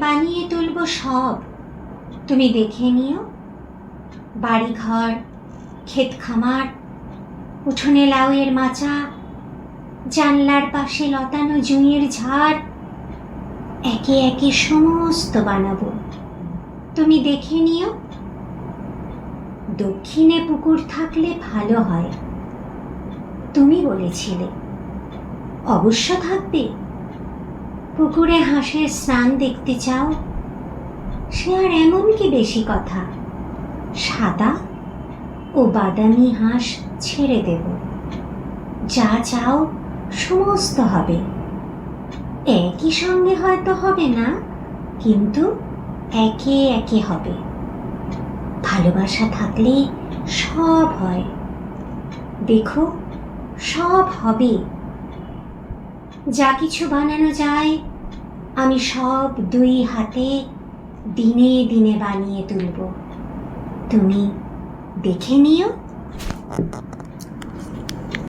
বানিয়ে তুলব সব। তুমি দেখে নিও। বাড়িঘর, ক্ষেত খামার, উঠোনে লাউয়ের মাচা, জানলার পাশে লতানো জুঁয়ের ঝাড়, একে একে সমস্ত বানাবো। তুমি দেখে নিও। দক্ষিণে পুকুর থাকলে ভালো হয়। তুমি বলেছিলে। অবশ্য থাকবে। পুকুরে হাঁসের স্নান দেখতে চাও? সে আর এমন কি বেশি কথা? সাদা ও বাদামি হাঁস ছেড়ে দেব। যা চাও সমস্ত হবে। একই সঙ্গে হয়তো হবে না, কিন্তু একে একে হবে। ভালোবাসা থাকলে সব হয়। দেখো, সব হবে। যা কিছু বানানো যায়, আমি সব দুই হাতে দিনে দিনে বানিয়ে তুলব। তুমি দেখে নিও।